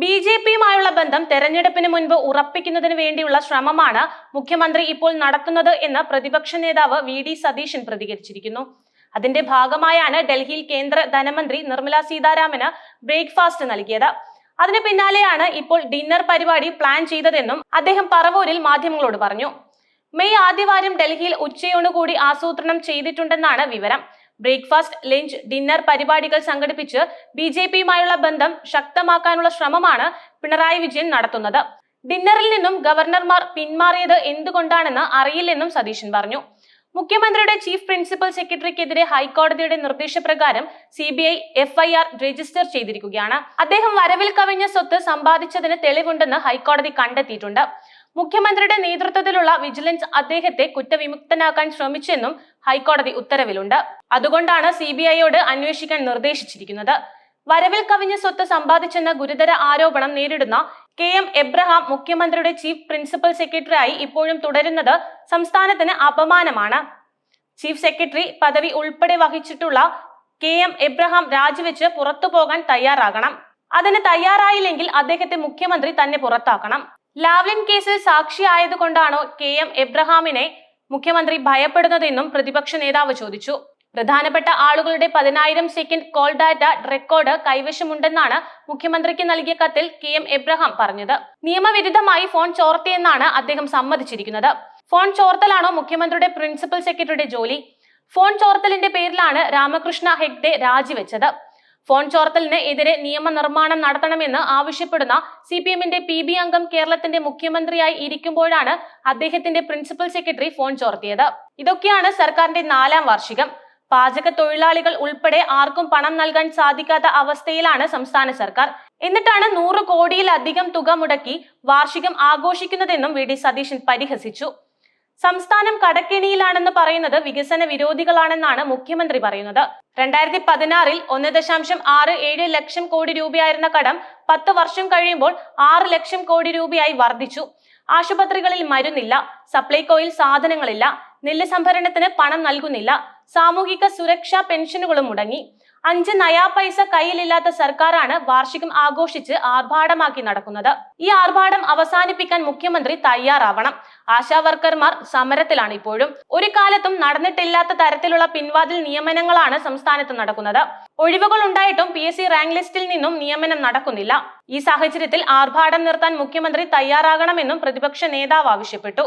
B J പിയുമായുള്ള ബന്ധം തെരഞ്ഞെടുപ്പിന് മുൻപ് ഉറപ്പിക്കുന്നതിന് വേണ്ടിയുള്ള ശ്രമമാണ് മുഖ്യമന്ത്രി ഇപ്പോൾ നടത്തുന്നത് എന്ന് പ്രതിപക്ഷ നേതാവ് വി ഡി സതീശൻ പ്രതികരിച്ചിരിക്കുന്നു. അതിന്റെ ഭാഗമായാണ് ഡൽഹിയിൽ കേന്ദ്ര ധനമന്ത്രി നിർമ്മല സീതാരാമന് ബ്രേക്ക്ഫാസ്റ്റ് നൽകിയത്. അതിന് പിന്നാലെയാണ് ഇപ്പോൾ ഡിന്നർ പരിപാടി പ്ലാൻ ചെയ്തതെന്നും അദ്ദേഹം പറവൂരിൽ മാധ്യമങ്ങളോട് പറഞ്ഞു. മെയ് ആദ്യവാരം ഡൽഹിയിൽ ഉച്ചയോണു കൂടി ആസൂത്രണം ചെയ്തിട്ടുണ്ടെന്നാണ് വിവരം. ബ്രേക്ക്ഫാസ്റ്റ് ലഞ്ച് ഡിന്നർ പരിപാടികൾ സംഘടിപ്പിച്ച് ബി ജെ പിയുമായുള്ള ബന്ധം ശക്തമാക്കാനുള്ള ശ്രമമാണ് പിണറായി വിജയൻ നടത്തുന്നത്. ഡിന്നറിൽ നിന്നും ഗവർണർമാർ പിന്മാറിയത് എന്തുകൊണ്ടാണെന്ന് അറിയില്ലെന്നും സതീശൻ പറഞ്ഞു. മുഖ്യമന്ത്രിയുടെ ചീഫ് പ്രിൻസിപ്പൽ സെക്രട്ടറിക്കെതിരെ ഹൈക്കോടതിയുടെ നിർദ്ദേശപ്രകാരം C B I FIR register ചെയ്തിരിക്കുകയാണ്. അദ്ദേഹം വരവിൽ കവിഞ്ഞ സ്വത്ത് സമ്പാദിച്ചതിന് തെളിവുണ്ടെന്ന് ഹൈക്കോടതി കണ്ടെത്തിയിട്ടുണ്ട്. മുഖ്യമന്ത്രിയുടെ നേതൃത്വത്തിലുള്ള വിജിലൻസ് അദ്ദേഹത്തെ കുറ്റവിമുക്തനാക്കാൻ ശ്രമിച്ചെന്നും ഹൈക്കോടതി ഉത്തരവിലുണ്ട്. അതുകൊണ്ടാണ് സി ബി ഐയോട് അന്വേഷിക്കാൻ നിർദ്ദേശിച്ചിരിക്കുന്നത്. വരവിൽ കവിഞ്ഞ സ്വത്ത് സമ്പാദിച്ചെന്ന ഗുരുതര ആരോപണം നേരിടുന്ന കെ എം എബ്രഹാം മുഖ്യമന്ത്രിയുടെ ചീഫ് പ്രിൻസിപ്പൽ സെക്രട്ടറിയായി ഇപ്പോഴും തുടരുന്നത് സംസ്ഥാനത്തിന് അപമാനമാണ്. ചീഫ് സെക്രട്ടറി പദവി ഉൾപ്പെടെ വഹിച്ചിട്ടുള്ള കെ എം എബ്രഹാം രാജിവെച്ച് പുറത്തു പോകാൻ തയ്യാറാകണം. അതിന് തയ്യാറായില്ലെങ്കിൽ അദ്ദേഹത്തെ മുഖ്യമന്ത്രി തന്നെ പുറത്താക്കണം. ലാവ്ലിൻ കേസിൽ സാക്ഷിയായതുകൊണ്ടാണോ കെ എം എബ്രഹാമിനെ മുഖ്യമന്ത്രി ഭയപ്പെടുന്നതെന്നും പ്രതിപക്ഷ നേതാവ് ചോദിച്ചു. പ്രധാനപ്പെട്ട ആളുകളുടെ പതിനായിരം സെക്കൻഡ് കോൾ ഡാറ്റ റെക്കോർഡ് കൈവശമുണ്ടെന്നാണ് മുഖ്യമന്ത്രിക്ക് നൽകിയ കത്തിൽ കെ എം എബ്രഹാം പറഞ്ഞത്. നിയമവിരുദ്ധമായി ഫോൺ ചോർത്തിയെന്നാണ് അദ്ദേഹം സമ്മതിച്ചിരിക്കുന്നത്. ഫോൺ ചോർത്തലാണോ മുഖ്യമന്ത്രിയുടെ പ്രിൻസിപ്പൽ സെക്രട്ടറിയുടെ ജോലി? ഫോൺ ചോർത്തലിന്റെ പേരിലാണ് രാമകൃഷ്ണ ഹെഗ്ഡെ രാജിവെച്ചത്. ഫോൺ ചോർത്തലിന് എതിരെ നിയമനിർമ്മാണം നടത്തണമെന്ന് ആവശ്യപ്പെടുന്ന സി പി എമ്മിന്റെ പി ബി അംഗം കേരളത്തിന്റെ മുഖ്യമന്ത്രിയായി ഇരിക്കുമ്പോഴാണ് അദ്ദേഹത്തിന്റെ പ്രിൻസിപ്പൽ സെക്രട്ടറി ഫോൺ ചോർത്തിയത്. ഇതൊക്കെയാണ് സർക്കാരിന്റെ നാലാം വാർഷികം. പാചക തൊഴിലാളികൾ ഉൾപ്പെടെ ആർക്കും പണം നൽകാൻ സാധിക്കാത്ത അവസ്ഥയിലാണ് സംസ്ഥാന സർക്കാർ. എന്നിട്ടാണ് നൂറ് കോടിയിലധികം തുക മുടക്കി വാർഷികം ആഘോഷിക്കുന്നതെന്നും വി ഡി സതീശൻ പരിഹസിച്ചു. സംസ്ഥാനം കടക്കെണിയിലാണെന്ന് പറയുന്നത് വികസന വിരോധികളാണെന്നാണ് മുഖ്യമന്ത്രി പറയുന്നത്. രണ്ടായിരത്തി പതിനാറിൽ ഒന്ന് ദശാംശം ആറ് ഏഴ് ലക്ഷം കോടി രൂപയായിരുന്ന കടം പത്ത് വർഷം കഴിയുമ്പോൾ ആറ് ലക്ഷം കോടി രൂപയായി വർദ്ധിച്ചു. ആശുപത്രികളിൽ മരുന്നില്ല സപ്ലൈകോയിൽ സാധനങ്ങളില്ല നെല്ല് സംഭരണത്തിന് പണം നൽകുന്നില്ല സാമൂഹിക സുരക്ഷാ പെൻഷനുകളും മുടങ്ങി. അഞ്ച് നയാ പൈസ കയ്യിലില്ലാത്ത സർക്കാരാണ് വാർഷികം ആഘോഷിച്ച് ആർഭാടമാക്കി നടക്കുന്നത്. ഈ ആർഭാടം അവസാനിപ്പിക്കാൻ മുഖ്യമന്ത്രി തയ്യാറാവണം. ആശാ വർക്കർമാർ സമരത്തിലാണ് ഇപ്പോഴും. ഒരു കാലത്തും നടന്നിട്ടില്ലാത്ത തരത്തിലുള്ള പിൻവാതിൽ നിയമനങ്ങളാണ് സംസ്ഥാനത്ത് നടക്കുന്നത്. ഒഴിവുകൾ ഉണ്ടായിട്ടും പി എസ് സി റാങ്ക് ലിസ്റ്റിൽ നിന്നും നിയമനം നടക്കുന്നില്ല. ഈ സാഹചര്യത്തിൽ ആർഭാടം നിർത്താൻ മുഖ്യമന്ത്രി തയ്യാറാകണമെന്നും പ്രതിപക്ഷ നേതാവ് ആവശ്യപ്പെട്ടു.